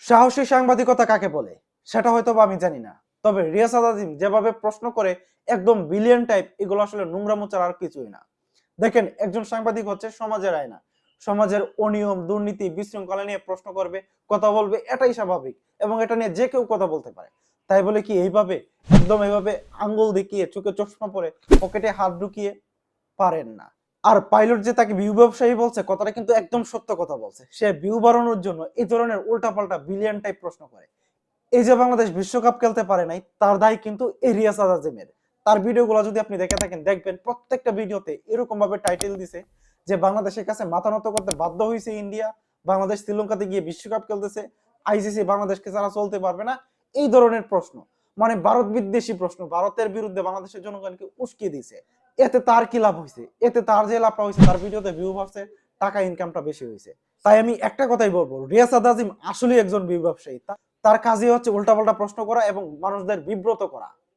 সাহসী সাংবাদিকতা কাকে বলে? সেটা হয়তো বা আমি জানি না। তবে রিয়াসাদ আজিম যেভাবে প্রশ্ন করে, একদম বিলিয়ন টাইপ এগুলো আসলে নোংরামো ছাড়া আর কিছুই না। দেখেন, একজন সাংবাদিক হচ্ছে সমাজের আয়না। সমাজের অনিয়ম, দুর্নীতি, বিশৃঙ্খলা নিয়ে প্রশ্ন করবে, কথা বলবে, এটাই স্বাভাবিক। এবং এটা নিয়ে যে কেউ কথা বলতে পারে। তাই বলে কি এইভাবে, একদম এইভাবে আঙ্গুল দেখিয়ে, চোখে চশমা পরে, পকেটে হাত ঢুকিয়ে পারেন না। আর পাইলট যে তাকে ভিউ ব্যবসায়ী বলছে, কথাটা কিন্তু একদম সত্য কথা বলছে। সে ভিউ বাড়ানোর জন্য এই ধরনের উল্টাপাল্টা বিলিয়ন টাইপ প্রশ্ন করে। এই যে বাংলাদেশ বিশ্বকাপ খেলতে পারে নাই, তার দায় কিন্তু এই রিয়াসাদ আজিমের তার ভিডিওগুলো যদি আপনি দেখে থাকেন, দেখবেন প্রত্যেকটা ভিডিওতে এরকম ভাবে টাইটেল দিছে যে বাংলাদেশের কাছে মাথা নত করতে বাধ্য হয়েছে ইন্ডিয়া, বাংলাদেশ শ্রীলঙ্কাতে গিয়ে বিশ্বকাপ খেলতেছে, আইসিসি বাংলাদেশকে ছাড়া চলতে পারবে না, এই ধরনের প্রশ্ন। মানে ভারত বিদ্বেষী প্রশ্ন। ভারতের বিরুদ্ধে বাংলাদেশের জনগণকে উস্কে দিছে এতে তার কি লাভ হয়েছে? এতে তার যে লাভটা হয়েছে, তার ভিডিওতে ভিউ বাড়ছে টাকা ইনকামটা বেশি হয়েছে। তাই আমি একটা কথাই বলব, রিয়াসাদ আজিম আসলে একজন ব্যবসায়ী। তার কাজই হচ্ছে উল্টাপাল্টা প্রশ্ন করা এবং মানুষদের বিব্রত করা।